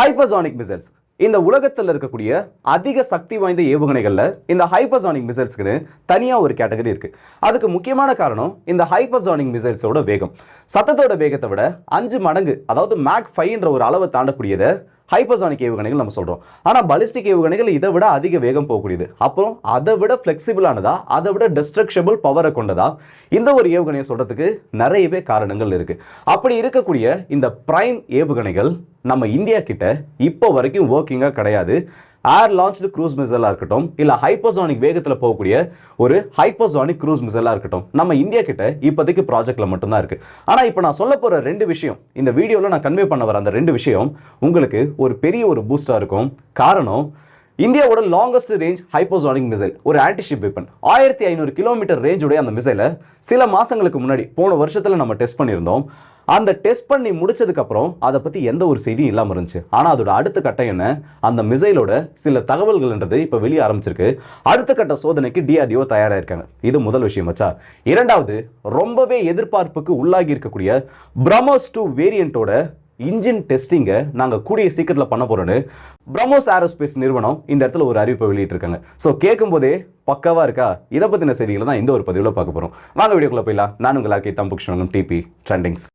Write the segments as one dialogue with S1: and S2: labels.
S1: Hypersonic missiles இந்த உலகத்தில் இருக்கக்கூடிய அதிக சக்தி வாய்ந்த ஏவுகணைகளில் இந்த ஹைப்பர்சானிக் மிசைல்ஸ்க்குன்னு தனியாக ஒரு கேட்டகரி இருக்கு. அதுக்கு முக்கியமான காரணம் இந்த ஹைப்பர்சானிக் மிசைல்ஸோட வேகம். சத்தத்தோட வேகத்தை விட அஞ்சு மடங்கு அதாவது மேக் ஃபைவ்ன்ற ஒரு அளவை தாண்டக்கூடியதை ஹைப்பர்சானிக் ஏவுகணைகள் நம்ம சொல்கிறோம் ஆனால் பலிஸ்டிக் ஏவுகணைகள் இதை விட அதிக வேகம் போகக்கூடியது. அப்புறம் அதை விட ஃப்ளெக்சிபிளானதா அதை விட டிஸ்ட்ரக்ஷபிள் பவரை கொண்டதா? இந்த ஒரு ஏவுகணையை சொல்கிறதுக்கு நிறையவே காரணங்கள் இருக்குது அப்படி இருக்கக்கூடிய இந்த பிரைம் ஏவுகணைகள் நம்ம இந்தியா கிட்ட இப்போ வரைக்கும் ஒர்க்கிங்காக கிடையாது. ஏர் லான்ச்டு க்ரூஸ் மிசைலாக இருக்கட்டும் இல்லை ஹைப்பர்சானிக் வேகத்தில் போகக்கூடிய ஒரு ஹைப்பர்சானிக் க்ரூஸ் மிசைலாக இருக்கட்டும் நம்ம இந்தியா கிட்ட இப்போதைக்கு ப்ராஜெக்டில் மட்டும்தான் இருக்கு. ஆனால் இப்போ நான் சொல்ல போகிற ரெண்டு விஷயம் இந்த வீடியோவில் நான் கன்வே பண்ண வர அந்த ரெண்டு விஷயம் உங்களுக்கு ஒரு பெரிய ஒரு பூஸ்டாக இருக்கும். காரணம் இந்தியாவோட லாங்கஸ்ட் ரேஞ்ச் ஹைப்போசானிக் மிசைல் ஒரு ஆன்டிஷிப் வெப்பன் ஆயிரத்தி ஐநூறு கிலோமீட்டர் ரேஞ்சுடைய அந்த மிசைலை சில மாசங்களுக்கு முன்னாடி போன வருஷத்தில் நம்ம டெஸ்ட் பண்ணியிருந்தோம். அந்த டெஸ்ட் பண்ணி முடிச்சதுக்கு அப்புறம் அதை பத்தி எந்த ஒரு செய்தியும் இல்லாமல் இருந்துச்சு. ஆனா அதோட அடுத்த கட்டம் என்ன? அந்த மிசைலோட சில தகவல்கள்ன்றது இப்ப வெளியே ஆரம்பிச்சிருக்கு. அடுத்த கட்ட சோதனைக்கு டிஆர்டிஓ தயாராக இருக்காங்க. இது முதல் விஷயம் வச்சா இரண்டாவது ரொம்பவே எதிர்பார்ப்புக்கு உள்ளாகி இருக்கக்கூடிய பிரமோஸ் டூ வேரியண்டோட இன்ஜின் டெஸ்டிங்கை நாங்கள் கூடிய சீக்கிரத்தில் பண்ண போகிறோன்னு பிரமோஸ் ஏரோஸ்பேஸ் நிறுவனம் இந்த இடத்துல ஒரு அறிவிப்பை வெளியிட்டிருக்காங்க. ஸோ கேட்கும்போதே பக்காவாக இருக்கா? இதை பற்றின செய்திகளை தான் இந்த ஒரு பதிவில் பார்க்க போகிறோம் வாங்க வீடியோக்குள்ள போயிடலாம். நான் உங்கள் ஆர்கே தம்புக்ஷன் DP trendings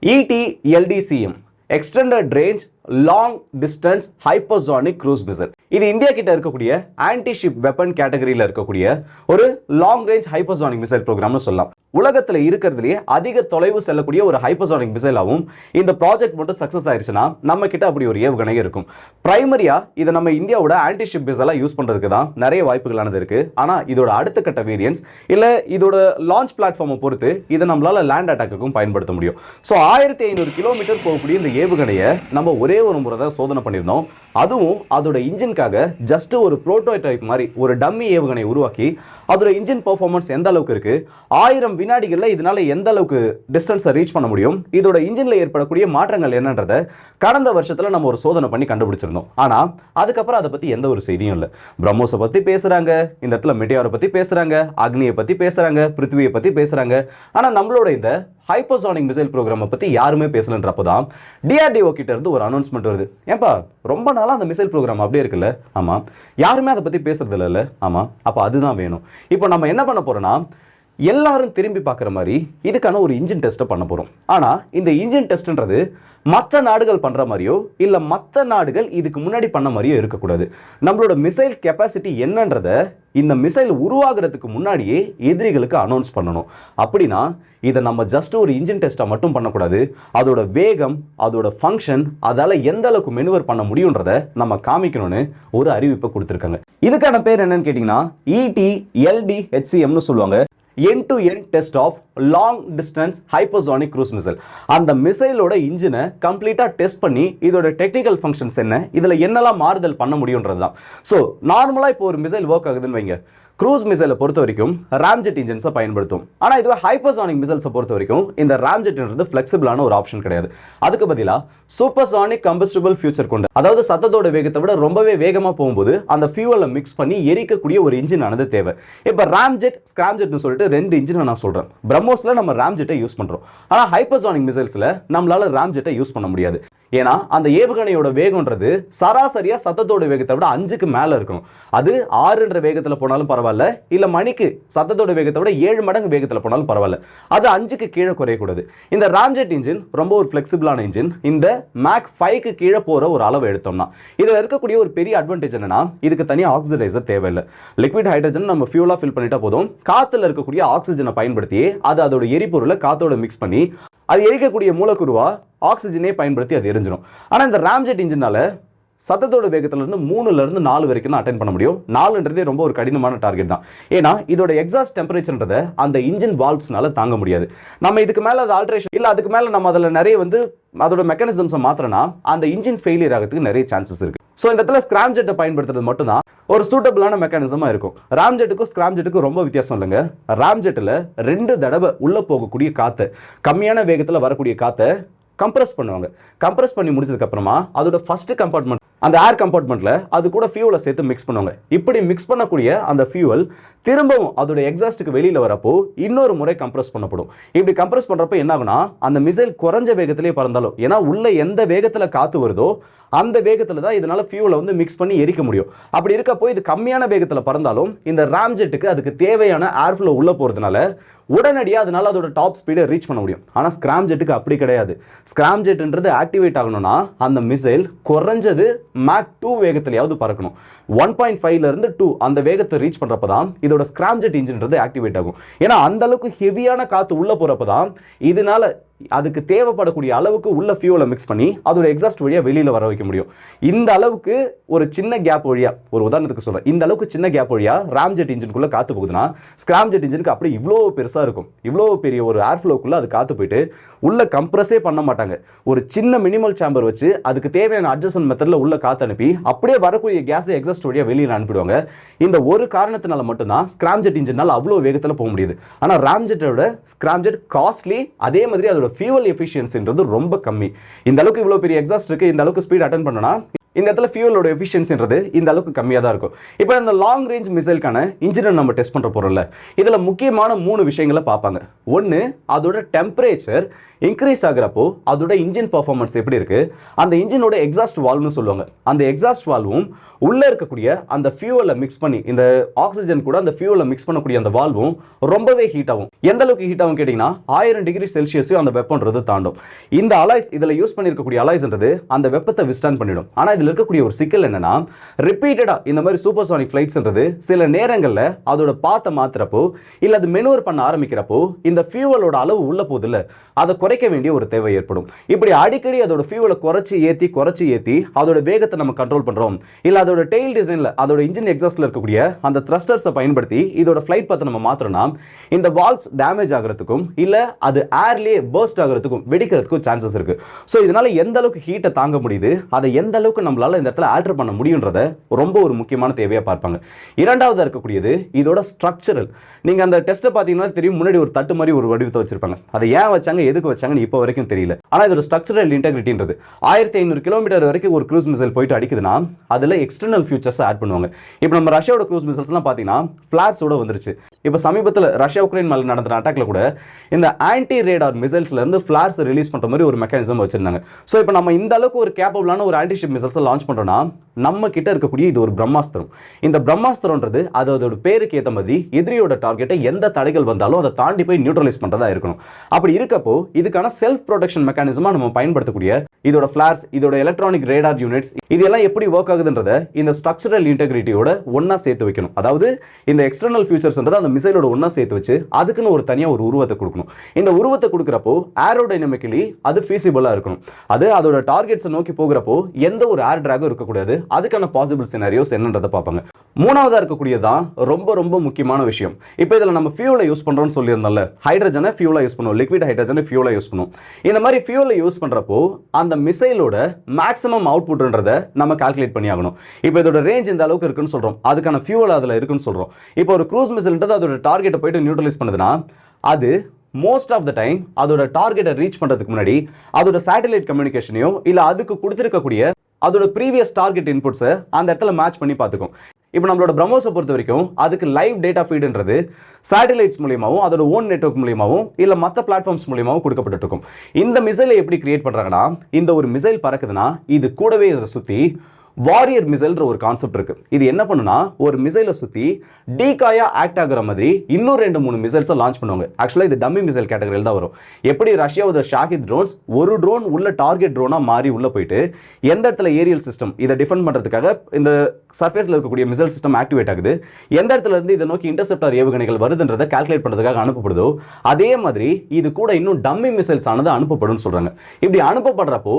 S1: ET LDCM, extended range long distance hypersonic cruise missile இது இந்தியா கிட்ட இருக்கக்கூடிய ஆன்டிஷிப் வெப்பன் கேட்டகரியில் இருக்கக்கூடிய ஒரு லாங் ரேஞ்ச் ஹைப்பர்சானிக் மிசைல் ப்ரோக்ராம்னு சொல்லலாம். உலகத்தில் இருக்கிறதுலேயே அதிக தொலைவு செல்லக்கூடிய ஒரு ஹைப்பர்சானிக் மிசைலாகவும் இந்த ப்ராஜெக்ட் மட்டும் சக்ஸஸ் ஆயிருச்சுன்னா நம்ம கிட்ட அப்படி ஒரு ஏவுகணை இருக்கும். பிரைமரியா இதை நம்ம இந்தியாவோட ஆன்டிஷிப் மிசைலாக யூஸ் பண்ணுறதுக்கு தான் நிறைய வாய்ப்புகளானது இருக்கு. ஆனால் இதோட அடுத்த கட்ட வேரியன்ஸ் இல்லை இதோட லான்ச் பிளாட்ஃபார்மை பொறுத்து இதை நம்மளால லேண்ட் அட்டாக்குக்கும் பயன்படுத்த முடியும். ஸோ ஆயிரத்தி ஐநூறு கிலோமீட்டர் போகக்கூடிய இந்த ஏவுகணையை நம்ம ஒரே ஒரு முறை தான் சோதனை பண்ணியிருந்தோம். அதுவும் அதோட இன்ஜின்காக ஜஸ்ட் ஒரு ப்ரோட்டோடைப் மாதிரி ஒரு டம்மி ஏவுகணை உருவாக்கி அதோட இன்ஜின் பர்ஃபார்மன்ஸ் எந்த அளவுக்கு இருக்கு ஆயிரம் வினாடிகளில் இதனால எந்த அளவுக்கு டிஸ்டன்ஸை ரீச் பண்ண முடியும் இதோட இன்ஜினில் ஏற்படக்கூடிய மாற்றங்கள் என்னன்றதை கடந்த வருஷத்தில் நம்ம ஒரு சோதனை பண்ணி கண்டுபிடிச்சிருந்தோம். ஆனால் அதுக்கப்புறம் அதை பற்றி எந்த ஒரு செய்தியும் இல்லை. பிரம்மோஸை பற்றி பேசுகிறாங்க இந்த இடத்துல மெட்டியாரை பற்றி பேசுகிறாங்க அக்னியை பற்றி பேசுகிறாங்க பிருத்திவியை பற்றி பேசுகிறாங்க ஆனால் நம்மளோட இந்த ஹைப்பர்சானிக் மிசைல் ப்ரோக்ராமை பற்றி யாருமே பேசலன்றப்போ தான் டிஆர்டிஓ கிட்ட இருந்து ஒரு அனௌன்ஸ்மெண்ட் வருது. ஏன்பா ரொம்ப நாள் நாளாக அந்த மிசைல் ப்ரோக்ராம் அப்படியே இருக்குல்ல? ஆமாம் யாருமே அதை பற்றி பேசுறது இல்லைல்ல ஆமாம் அப்போ அதுதான் வேணும். இப்போ நம்ம என்ன பண்ண போறோம்னா எல்லாரும் திரும்பி பார்க்குற மாதிரி இதுக்கான ஒரு இன்ஜின் டெஸ்ட்டை பண்ண போகிறோம் ஆனால் இந்த இன்ஜின் டெஸ்ட்ன்றது மற்ற நாடுகள் பண்ணுற மாதிரியோ இல்லை மற்ற நாடுகள் இதுக்கு முன்னாடி பண்ண மாதிரியோ இருக்கக்கூடாது. நம்மளோட மிசைல் கெப்பாசிட்டி என்னன்றத இந்த மிசைல் உருவாகிறதுக்கு முன்னாடியே எதிரிகளுக்கு அனௌன்ஸ் பண்ணணும். அப்படின்னா இதை நம்ம ஜஸ்ட் ஒரு இன்ஜின் டெஸ்ட்டாக மட்டும் பண்ணக்கூடாது. அதோட வேகம் அதோட ஃபங்க்ஷன் அதால் எந்த அளவுக்கு மெனுவர் பண்ண முடியுன்றதை நம்ம காமிக்கணும்னு ஒரு அறிவிப்பை கொடுத்துருக்காங்க. இதுக்கான பேர் என்னன்னு கேட்டிங்கன்னா இடி எல்டி ஹெச்சிஎம்னு சொல்லுவாங்க. End to end test of long distance hypersonic cruise missile அந்த மிசைலோட இன்ஜினை கம்ப்ளீட்டாக டெஸ்ட் பண்ணி இதோட டெக்னிக்கல் ஃபங்க்ஷன்ஸ் என்ன இதில் என்னெல்லாம் மாறுதல் பண்ண முடியுன்றது தான் ஸோ நார்மலாக இப்போ ஒரு மிசைல் ஒர்க் ஆகுதுன்னு வைங்க. க்ரூஸ் மிசைலை பொறுத்த வரைக்கும் ராம்ஜெட் இன்ஜின்ஸை பயன்படுத்தும். ஆனால் இதுவே ஹைப்பர்சானிக் மிசைல்ஸை பொறுத்த வரைக்கும் இந்த ராம்ஜெட்ன்றது ஃப்ளெக்சிபிளான ஒரு ஆப்ஷன் கிடையாது. அதுக்கு பதிலாக சூப்பர்சானிக் கம்பஸ்டபிள் ஃபியூச்சர் கொண்டு அதாவது சத்தத்தோட வேகத்தை விட ரொம்பவே வேகமாக போகும்போது அந்த ஃபியூவலை மிக்ஸ் பண்ணி எரிக்கக்கூடிய ஒரு இன்ஜின் ஆனது தேவை. இப்போ ராம்ஜெட் ஸ்கிராம்ஜெட்னு சொல்லிட்டு ரெண்டு இன்ஜினை நான் சொல்கிறேன் பிரம்மோஸில் நம்ம ராம்ஜெட்டை யூஸ் பண்ணுறோம் ஆனால் ஹைப்பர்சானிக் மிசைல்ஸில் நம்மளால ராம்ஜெட்டை யூஸ் பண்ண முடியாது. ஏன்னா அந்த ஏவுகணையோட வேகம்ன்றது சராசரியா சத்தத்தோட வேகத்தை விட அஞ்சுக்கு மேல இருக்கணும். அது ஆறுன்ற வேகத்தில் போனாலும் பரவாயில்ல. இல்லை மணிக்கு சத்தத்தோட வேகத்தை விட ஏழு மடங்கு வேகத்தில் போனாலும் பரவாயில்ல. அது அஞ்சுக்கு கீழே குறையக்கூடாது. இந்த ராம்ஜெட் இன்ஜின் ரொம்ப ஒரு ஃப்ளெக்சிபிளான இன்ஜின் இந்த மேக் ஃபைவ்க்கு கீழே போகிற ஒரு அளவு எடுத்தோம்னா இதில் இருக்கக்கூடிய ஒரு பெரிய அட்வான்டேஜ் என்னன்னா இதுக்கு தனியாக ஆக்சிடைசர் தேவையில்லை. லிக்விட் ஹைட்ரஜன் நம்ம ஃபியூலாக ஃபில் பண்ணிட்டா போதும். காற்றுல இருக்கக்கூடிய ஆக்சிஜனை பயன்படுத்தி அது அதோட எரிபொருளை காத்தோட மிக்ஸ் பண்ணி அது எரிக்கக்கூடிய மூலக்குருவா ஆக்சிஜனே பயன்படுத்தி அது எரிஞ்சிடும் ஆனால் இந்த ராம்ஜெட் இன்ஜினால சத்தத்தோட வேகத்திலிருந்து இருந்து நாலு வரைக்கும் தான் அட்டன் பண்ண முடியும். நாலுன்றதே ரொம்ப ஒரு கடினமான டார்கெட் தான். ஏன்னா இதோட எக்ஸாஸ்ட் டெம்பரேச்சர்ன்றதை அந்த இன்ஜின் வால்வ்ஸ்னால தாங்க முடியாது. நம்ம இதுக்கு மேலே அது ஆல்ட்ரேஷன் இல்லை அதுக்கு மேலே நம்ம அதில் நிறைய வந்து அதோட மெக்கானிசம்ஸை மாத்திரனா அந்த இன்ஜின் ஃபெயிலியர் ஆகிறதுக்கு நிறைய சான்சஸ் இருக்குது ஸோ இந்த இடத்துல ஸ்கிராம் ஜெட்டை பயன்படுத்துறது மட்டும்தான் ஒரு சூட்டபிளான மெக்கானிசமாக இருக்கும். ராம் ஜெட்டுக்கும் ஸ்கிராம் ஜெட்டுக்கும் ரொம்ப வித்தியாசம் இல்லைங்க. ராம் ஜெட்டில் ரெண்டு தடவை உள்ளே போகக்கூடிய காற்று கம்மியான வேகத்தில் வரக்கூடிய காற்றை கம்ப்ரஸ் பண்ணுவாங்க. கம்ப்ரஸ் பண்ணி முடிச்சதுக்கப்புறமா அதோட ஃபஸ்ட்டு கம்பார்ட்மெண்ட் அந்த ஏர் கம்பார்ட்மெண்ட்ல அது கூட ஃபியூலை சேர்த்து மிக்ஸ் பண்ணுவாங்க. இப்படி மிக்ஸ் பண்ணக்கூடிய அந்த ஃபியூவல் திரும்பவும் அதோட எக்ஸாஸ்ட்டுக்கு வெளியில் வரப்போ இன்னொரு முறை கம்ப்ரஸ் பண்ணப்படும். இப்படி கம்ப்ரஸ் பண்ணுறப்போ என்ன ஆகுனா அந்த மிசைல் குறைஞ்ச வேகத்திலே பறந்தாலும் ஏன்னா உள்ள எந்த வேகத்தில் காத்து வருதோ அந்த வேகத்தில் தான் இதனால் ஃபியூலை வந்து மிக்ஸ் பண்ணி எரிக்க முடியும். அப்படி இருக்கப்போ இது கம்மியான வேகத்தில் பறந்தாலும் இந்த ராம்ஜெட்டுக்கு அதுக்கு தேவையான ஏர் ஃப்ளோ உள்ள போகிறதுனால உடனடியாக அதனால் அதோட டாப் ஸ்பீடை ரீச் பண்ண முடியும். ஆனால் ஸ்கிராம் ஜெட்டுக்கு அப்படி கிடையாது. ஸ்கிராம் ஜெட்டுன்றது ஆக்டிவேட் ஆகணும்னா அந்த மிசைல் குறைஞ்சது மேக் டூ வேகத்திலேயாவது பறக்கணும். ஒன் பாயிண்ட் ஃபைவ்லேருந்து டூ அந்த வேகத்தை ரீச் பண்ணுறப்ப தான் இதோட ஸ்கிராம்ஜெட் இன்ஜின்றது ஆக்டிவேட் ஆகும். ஏன்னா அந்த அளவுக்கு ஹெவியான காற்று உள்ளே போகிறப்ப தான் இதனால அதுக்கு தேவைப்படக்கூடிய அளவுக்கு உள்ள ஃபியூலை மிக்ஸ் பண்ணி அதோட எக்ஸாஸ்ட் வழியாக வெளியில் வர வைக்க முடியும். இந்த அளவுக்கு ஒரு சின்ன கேப் வழியா ஒரு உதாரணத்துக்கு சொல்கிறேன் இந்த அளவுக்கு சின்ன கேப் வழியாக ராம் ஜெட் இன்ஜினுக்குள்ள காத்து போகுதுன்னா ஸ்க்ராம் ஜெட் இன்ஜினுக்கு அப்படி இவ்வளோ பெருசாக இருக்கும். இவ்வளோ பெரிய ஒரு ஏர் ஃப்ளோக்குள்ளே அது காத்து போயிட்டு உள்ளே கம்ப்ரஸே பண்ண மாட்டாங்க. ஒரு சின்ன மினிமல் சேம்பர் வச்சு அதுக்கு தேவையான அட்ஜஸ்டன் மெத்தடில் உள்ள காத்து அனுப்பி அப்படியே வரக்கூடிய கேஸை எக்ஸாஸ்ட் வழியாக வெளியில் அனுப்பிடுவாங்க. இந்த ஒரு காரணத்தினால மட்டும்தான் ஸ்கிராம் ஜெட் இன்ஜினால் அவ்வளோ வேகத்தில் போக முடியுது. ஆனால் ராம் ஜெட்டோட ஜெட் காஸ்ட்லி அதே மாதிரி அதோட ஃபியூவல் எஃபிஷியன்சின்றது ரொம்ப கம்மி. இந்த அளவுக்கு இவ்வளோ பெரிய எக்ஸாஸ்ட் இருக்கு இந்த அளவுக்கு ஸ்பீட் அட்டன் பண்ணனா இந்த இடத்துல ஃபியூலோட எஃபிஷியன்சின்றது இந்த அளவுக்கு கம்மியாக தான் இருக்கும். இப்போ இந்த லாங் ரேஞ்ச் மிசைலுக்கான இன்ஜினை நம்ம டெஸ்ட் பண்ணுற போகிறோம்ல இதில் முக்கியமான மூணு விஷயங்களை பார்ப்பாங்க. ஒன்று அதோட டெம்பரேச்சர் இன்க்ரீஸ் ஆகுறப்போ அதோட இன்ஜின் பர்ஃபார்மன்ஸ் எப்படி இருக்குது அந்த இன்ஜினோட எக்ஸாஸ்ட் வால்வ்னு சொல்லுவாங்க. அந்த எக்ஸாஸ்ட் வால்வும் உள்ளே இருக்கக்கூடிய அந்த ஃபியூவலை மிக்ஸ் பண்ணி இந்த ஆக்சிஜன் கூட அந்த ஃபியூவலை மிக்ஸ் பண்ணக்கூடிய அந்த வால்வும் ரொம்பவே ஹீட் ஆகும். எந்த அளவுக்கு ஹீட் ஆகும் கேட்டிங்கன்னா ஆயிரம் டிகிரி செல்சியஸையும் அந்த வெப்பன்றது தாண்டும். இந்த அலாய்ஸ் இதில் யூஸ் பண்ணியிருக்கக்கூடிய அலாய்ஸ்ன்றது அந்த வெப்பத்தை விஸ்டாண்ட் பண்ணிடும். ஆனால் இதில் இருக்கக்கூடிய ஒரு சிக்கல் என்னன்னா ரிப்பீட்டடாக இந்த மாதிரி சூப்பர்சானிக் ஃப்ளைட்ஸ்ன்றது சில நேரங்களில் அதோட பாத்தை மாத்துறப்போ இல்லை அது மெனுவர் பண்ண ஆரம்பிக்கிறப்போ இந்த ஃபியூவலோட அளவு உள்ள போதில் அதை குறைக்க வேண்டிய ஒரு தேவை ஏற்படும். இப்படி அடிக்கடி அதோட ஃபியூவலை குறைச்சி ஏற்றி குறைச்சி ஏற்றி அதோட வேகத்தை நம்ம கண்ட்ரோல் பண்ணுறோம் இல்லை அதோட டெய்ல் டிசைனில் அதோட இன்ஜின் எக்ஸாஸ்டில் இருக்கக்கூடிய அந்த த்ரஸ்டர்ஸை பயன்படுத்தி இதோட ஃப்ளைட் பத்தை நம்ம மாத்திரம்னா இந்த வால்வ்ஸ் டேமேஜ் ஆகிறதுக்கும் இல்லை அது ஏர்லேயே பர்ஸ்ட் ஆகிறதுக்கும் வெடிக்கிறதுக்கும் சான்சஸ் இருக்கு. ஸோ இதனால எந்த அளவுக்கு ஹீட்டை தாங்க முடியுது அதை எந்த அளவுக்கு நம்மளால் இந்த இடத்துல ஆல்டர் பண்ண முடியுன்றத ரொம்ப ஒரு முக்கியமான தேவையாக பார்ப்பாங்க. இரண்டாவதாக இருக்கக்கூடியது இதோட ஸ்ட்ரக்சரல் நீங்கள் அந்த டெஸ்ட்டை பார்த்தீங்கன்னா தெரியும் முன்னாடி ஒரு தட்டு மாதிரி ஒரு வடிவத்தை வச்சிருப்பாங்க. அதை ஏன் வச்சாங்க எதுக்கு வச்சாங்கன்னு இப்போ வரைக்கும் தெரியல. ஆனால் இதோட ஸ்ட்ரக்சரல் இன்டெகிரிட்டின்றது ஆயிரத்தி ஐநூறு கிலோமீட்டர் வரைக்கும் ஒரு க்ரூஸ் மிசைல் போயிட்டு அடிக்குதுன்னா அதில் எக்ஸ்டர்னல் ஃபியூச்சர்ஸ் ஆட் பண்ணுவாங்க. இப்போ நம்ம ரஷ்யாவோட க்ரூஸ் மிசைல்ஸ்லாம் பார்த்தீங்கன்னா ஃப்ளாட்ஸோட வந்துருச்சு. இப்போ சமீபத்தில் ரஷ்யா உக்ரைன் மேலே நடந்த அட்டாக்ல கூட இந்த ஆன்டி ரேடார் மிசைல்ஸ்லேருந்து இருந்து ரிலீஸ் பண்ற மாதிரி ஒரு மெக்கானிசம் வச்சிருந்தாங்க. ஸோ இப்போ நம்ம இந்த அளவுக்கு ஒரு கேப்பபிளான ஒரு ஆன்டிஷிப் மிசைல்ஸ் மிசைல்ஸ் லான்ச் பண்ணுறோன்னா நம்ம கிட்ட இருக்கக்கூடிய இது ஒரு பிரம்மாஸ்திரம். இந்த பிரம்மாஸ்திரன்றது அது அதோட பேருக்கு ஏற்ற மாதிரி எதிரியோட டார்கெட்டை எந்த தடைகள் வந்தாலும் அதை தாண்டி போய் நியூட்ரலைஸ் பண்றதா இருக்கணும். அப்படி இருக்கப்போ இதுக்கான செல்ஃப் ப்ரொடெக்ஷன் மெக்கானிசமா நம்ம பயன்படுத்தக்கூடிய இதோட ஃபிளார்ஸ் இதோட எலக்ட்ரானிக் ரேடார் யூனிட்ஸ் இது எல்லாம் எப்படி ஒர்க் ஆகுதுன்றத இந்த ஸ்ட்ரக்சரல் இன்டெகிரிட்டியோட ஒன்றா சேர்த்து வைக்கணும். அதாவது இந்த எக்ஸ்டர்னல் ஃபியூச்சர்ஸ்ன்றது அந்த மிசைலோட ஒன்றா சேர்த்து வச்சு அதுக்குன்னு ஒரு தனியாக ஒரு உருவத்தை கொடுக்கணும். இந்த உருவத்தை கொடுக்குறப்போ ஏரோடைனமிக்கலி அது ஃபீசிபிளா இருக்கணும். அது அதோட டார்கெட்ஸை நோக்கி போகிறப்போ எந்த ஒரு ஏர் இருக்கக்கூடாது. அதுக்கான பாசிபிள் சினாரியோஸ் என்னன்றதை பார்ப்பாங்க. மூணாவதாக இருக்கக்கூடியதான் ரொம்ப ரொம்ப முக்கியமான விஷயம். இப்போ இதில் நம்ம ஃபியூலை யூஸ் பண்ணுறோம்னு சொல்லியிருந்தோம்ல. ஹைட்ரஜனை ஃபியூலா யூஸ் பண்ணுவோம். லிக்விட் ஹைட்ரஜனை ஃபியூலா யூஸ் பண்ணுவோம். இந்த மாதிரி ஃபியூலை யூஸ் பண்ணுறப்போ அந்த மிசைலோட மேக்ஸிமம் அவுட்புட்ன்றதை நம்ம கால்குலேட் பண்ணி ஆகணும். இப்போ இதோட ரேஞ்ச் இந்த அளவுக்கு இருக்குன்னு சொல்கிறோம் அதுக்கான ஃபியூல் அதில் இருக்குன்னு சொல்கிறோம் இப்போ ஒரு க்ரூஸ் மிசைல்ன்றது அதோட டார்கெட்டை போயிட்டு நியூட்ரலைஸ் பண்ணுதுன்னா அது மோஸ்ட் ஆஃப் த டைம் அதோட டார்கெட்டை ரீச் பண்ணுறதுக்கு முன்னாடி அதோட சேட்டலைட் கம்யூனிகேஷனையோ இல்லை அதுக்கு கொடுத்துருக்கக்கூடிய அதோட ப்ரீவியஸ் டார்கெட் இன்புட்ஸை அந்த இடத்துல மேட்ச் பண்ணி பார்த்துக்கும். இப்போ நம்மளோட பிரம்மோஸை பொறுத்த வரைக்கும் அதுக்கு லைவ் டேட்டா ஃபீடுன்றது சேட்டலைட்ஸ் மூலியமாகவும் அதோட ஓன் நெட்வொர்க் மூலியமாகவும் இல்லை மற்ற பிளாட்ஃபார்ம்ஸ் மூலியமாகவும் கொடுக்கப்பட்டு இருக்கும் இந்த மிசைலை எப்படி கிரியேட் பண்ணுறாங்கன்னா இந்த ஒரு மிசைல் பறக்குதுன்னா இது கூடவே இதை சுற்றி வாரியர் மிசைல்ன்ற ஒரு கான்செப்ட் இருக்கு. இது என்ன பண்ணுனா ஒரு மிசைலை சுத்தி டீகாயா ஆக்ட் ஆகுற மாதிரி இன்னும் ரெண்டு மூணு மிசைல்ஸை லான்ச் பண்ணுவாங்க. ஆக்சுவலாக இது டம்மி மிசைல் கேட்டகரியில் தான் வரும். எப்படி ரஷ்யாவோட ஷாஹித் ட்ரோன்ஸ் ஒரு ட்ரோன் உள்ள டார்கெட் ட்ரோனா மாறி உள்ள போயிட்டு எந்த இடத்துல ஏரியல் சிஸ்டம் இதை டிஃபெண்ட் பண்றதுக்காக இந்த சர்ஃபேஸ்ல இருக்கக்கூடிய மிசைல் சிஸ்டம் ஆக்டிவேட் ஆகுது எந்த இடத்துல இருந்து இதை நோக்கி இன்டர்செப்டார் ஏவுகணைகள் வருதுன்றதை கால்குலேட் பண்ணுறதுக்காக அனுப்பப்படுதோ அதே மாதிரி இது கூட இன்னும் டம்மி மிசைல்ஸ் ஆனது அனுப்பப்படும் சொல்றாங்க. இப்படி அனுப்பப்படுறப்போ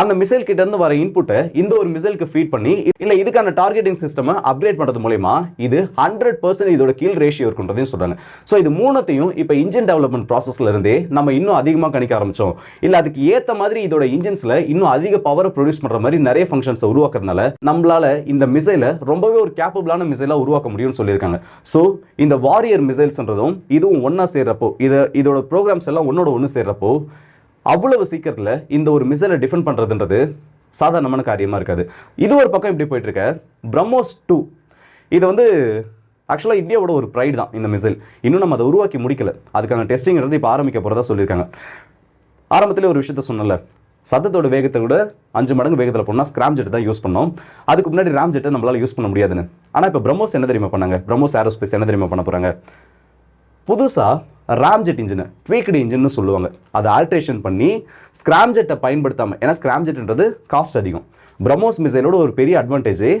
S1: அந்த மிசைல் கிட்ட இருந்து வர இன்புட்டை இந்த ஒரு மிசைலுக்கு ஃபீட் பண்ணி இல்லை இதுக்கான டார்கெட்டிங் சிஸ்டம் அப்கிரேட் பண்ணுறது மூலயமா இது ஹண்ட்ரட் பர்சன்ட் இதோட கீழ் ரேஷியோ இருக்குன்றதையும் சொல்றாங்க. ஸோ இது மூணத்தையும் இப்போ இன்ஜின் டெவலப்மெண்ட் ப்ராசஸ்ல இருந்தே நம்ம இன்னும் அதிகமாக கணிக்க ஆரம்பிச்சோம். இல்லை அதுக்கு ஏத்த மாதிரி இதோட இன்ஜின்ஸ்ல இன்னும் அதிக பவரை ப்ரொடியூஸ் பண்ற மாதிரி நிறைய ஃபங்க்ஷன்ஸை உருவாக்குறதுனால நம்மளால இந்த மிசைலை ரொம்பவே ஒரு கேப்பபிளான மிசைலாக உருவாக்க முடியும்னு சொல்லியிருக்காங்க. ஸோ இந்த வாரியர் மிசைல்ஸ்ன்றதும் இதுவும் ஒன்றா சேர்றப்போ இதை இதோட ப்ரோக்ராம்ஸ் எல்லாம் ஒன்னோட ஒன்று சேர்றப்போ அவ்வளவு சீக்கிரத்தில் இந்த ஒரு மிசைலை டிஃபெண்ட் பண்ணுறதுன்றது சாதாரணமான காரியமாக இருக்காது. இது ஒரு பக்கம் இப்படி போயிட்டுருக்க. பிரம்மோஸ் டூ. இது வந்து ஆக்சுவலாக இந்தியாவோட ஒரு ப்ரைடு தான் இந்த மிசைல் இன்னும் நம்ம அதை உருவாக்கி முடிக்கல. அதுக்கான டெஸ்டிங் வந்து இப்போ ஆரம்பிக்க போகிறதா சொல்லியிருக்காங்க. ஆரம்பத்திலே ஒரு விஷயத்த சொன்னல சத்தத்தோட வேகத்தை விட அஞ்சு மடங்கு வேகத்தில் போனால் ஸ்கிராம் ஜெட் தான் யூஸ் பண்ணோம். அதுக்கு முன்னாடி ராம் ஜெட்டை நம்மளால் யூஸ் பண்ண முடியாதுன்னு. ஆனால் இப்போ பிரம்மோஸ் என்ன தெரியுமா பண்ணாங்க? பிரம்மோஸ் ஏரோஸ்பேஸ் என்ன தெரியுமா பண்ண போகிறாங்க புதுசாக ராம்ஜெட் இன்ஜினை ட்வீக்கடு இன்ஜின்னு சொல்லுவாங்க. அதை ஆல்ட்ரேஷன் பண்ணி ஸ்க்ராம்ஜெட்டை பயன்படுத்தாமல் ஏன்னா ஸ்க்ராம்ஜெட்ன்றது காஸ்ட் அதிகம். பிரம்மோஸ் மிசைலோட ஒரு பெரிய அட்வான்டேஜே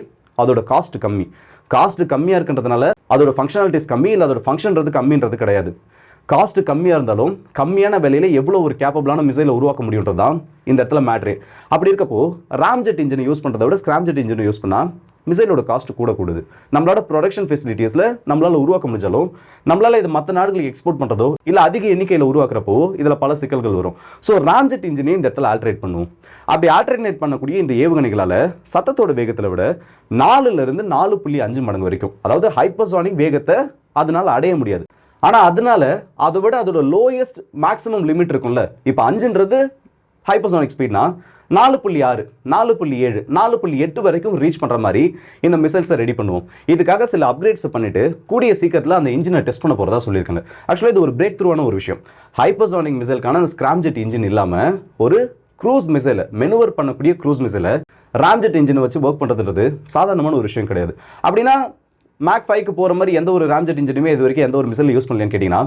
S1: அதோட காஸ்ட் கம்மி. காஸ்ட் கம்மியாக இருக்கின்றதுனால அதோட ஃபங்க்ஷனாலிட்டிஸ் கம்மி இல்லை அதோட ஃபங்க்ஷன்றது கம்மின்றது கிடையாது. காஸ்ட் கம்மியாக இருந்தாலும் கம்மியான விலையில் எவ்வளோ ஒரு கேப்பபிளான மிசைலை உருவாக்க முடியுன்றது தான் இந்த இடத்துல மேட்ரு அப்படி இருக்கப்போ ராம்ஜெட் இன்ஜினை யூஸ் பண்ணுறத விட ஸ்க்ராம்ஜெட் இன்ஜினை யூஸ் பண்ணால் மிசைலோட காஸ்ட் கூட கூடுது நம்மளோட ப்ரொடக்ஷன் ஃபெசிலிட்டிஸில் நம்மளால் உருவாக்க முடிஞ்சாலும் நம்மளால் இது மற்ற நாடுகளுக்கு எக்ஸ்போர்ட் பண்ணுறதோ இல்லை அதிக எண்ணிக்கையில் உருவாக்குறப்போ இதில் பல சிக்கல்கள் வரும். ஸோ ராம்ஜெட் இன்ஜினை இந்த இடத்துல ஆல்ட்ரேட் பண்ணுவோம் அப்படி ஆல்ட்ரேட் பண்ணக்கூடிய இந்த ஏவுகணைகளால் சத்தத்தோட வேகத்தில் விட நாலுலேருந்து நாலு புள்ளி அஞ்சு மடங்கு வரைக்கும் அதாவது ஹைப்பர்சானிக் வேகத்தை அதனால் அடைய முடியாது. ஆனால் அதனால அதை விட அதோட லோயஸ்ட் மேக்ஸிமம் லிமிட் இருக்கும்ல. இப்போ அஞ்சுன்றது ஹைப்பர்சோனிக் ஸ்பீட்னா நாலு புள்ளி ஆறு நாலு புள்ளி ஏழு நாலு புள்ளி எட்டு வரைக்கும் ரீச் பண்ணுற மாதிரி இந்த மிசைல்ஸை ரெடி பண்ணுவோம். இதுக்காக சில அப்கிரேட்ஸ் பண்ணிட்டு கூடிய சீக்கிரத்தில் அந்த இன்ஜினை டெஸ்ட் பண்ண போகிறதா சொல்லியிருக்காங்க. ஆக்சுவலாக இது ஒரு பிரேக் த்ரூவான ஒரு விஷயம். ஹைப்பர்சோனிக் மிசைலுக்கான அந்த ஸ்கிராம்ஜெட் இன்ஜின் இல்லாமல் ஒரு க்ரூஸ் மிசைலை மெனுவர் பண்ணக்கூடிய க்ரூஸ் மிசைலை ராம்ஜெட் இன்ஜினை வச்சு ஒர்க் பண்ணுறதுன்றது சாதாரணமான ஒரு விஷயம் கிடையாது. அப்படின்னா மேக் ஃபைவ்க்கு போகிற மாதிரி எந்த ஒரு ராம்ஜெட் இன்ஜினுமே இது வரைக்கும் எந்த ஒரு மிசைல் யூஸ் பண்ணலன்னு கேட்டிங்கன்னா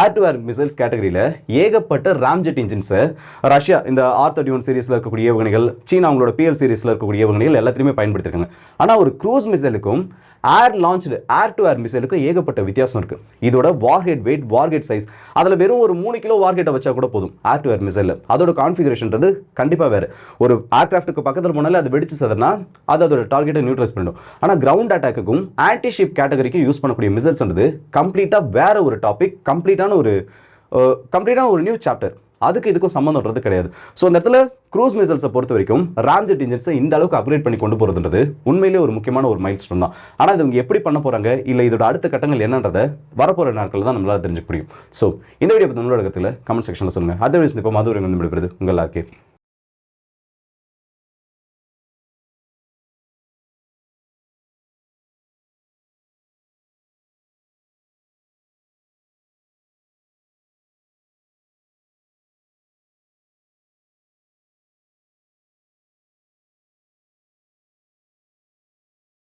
S1: ஆர் டு ஆர் மிசைல்ஸ் கேட்டகரியில் ஏகப்பட்ட ராம்ஜெட் இன்ஜின்ஸை ரஷ்யா இந்த ஆர் தேர்ட்டி ஒன் சீரீஸில் இருக்கக்கூடிய ஏவுகணைகள் சீனா அவங்களோட பிஎல் சீரீஸில் இருக்கக்கூடிய ஏவுகணைகள் எல்லாத்தையுமே பயன்படுத்திருக்காங்க. ஆனால் ஒரு cruise மிசைலுக்கும் air launch air to air மிசைலுக்கு ஏகப்பட்ட வித்தியாசம் இருக்குது இதோட வார்ஹெட் வெயிட் வார்ஹெட் சைஸ் அதில் வெறும் ஒரு மூணு கிலோ வார்ஹெட்டை வச்சா கூட போதும். ஏர் டு ஏர் மிசைலில் அதோட கான்ஃபிகரேஷன்றது கண்டிப்பாக வேறு. ஒரு ஏர்கிராஃப்ட்டுக்கு பக்கத்தில் போனாலே அது வெடிச்சு சதுனா அது அதோட டார்கெட்டை நியூட்ரலைஸ் பண்ணிடும். ஆனால் கிரவுண்ட் அட்டாக்குக்கும் ஆன்டி ஷிப் கேட்டகரிக்கும் யூஸ் பண்ணக்கூடிய மிசைல்ஸ்ன்றது கம்ப்ளீட்டாக வேற ஒரு டாபிக் கம்ப்ளீட்டான ஒரு கம்ப்ளீட்டான ஒரு நியூ சாப்டர் அதுக்கு இதுக்கும் சம்மந்தம்ன்றது கிடையாது. ஸோ அந்த இடத்துல க்ரூஸ் மிசைல்ஸை பொறுத்த வரைக்கும் ராம்ஜெட் இன்ஜின்ஸை இந்த அளவுக்கு அப்கிரேட் பண்ணி கொண்டு போகிறதுன்றது உண்மையிலே ஒரு முக்கியமான ஒரு மைல் ஸ்டோன் தான். ஆனால் இது இவங்க எப்படி பண்ண போகிறாங்க இல்லை இதோட அடுத்த கட்டங்கள் என்னன்றதை வரப்போகிற நாட்கள் தான் நம்மளால் தெரிஞ்சுக்க முடியும். ஸோ இந்த வீடியோ பற்றி நம்மளோட இடத்துல கமெண்ட் செக்ஷனில் சொல்லுங்கள் அதர் இப்போ மதுரை வந்து விடுபடுது உங்கள் எல்லாருக்கே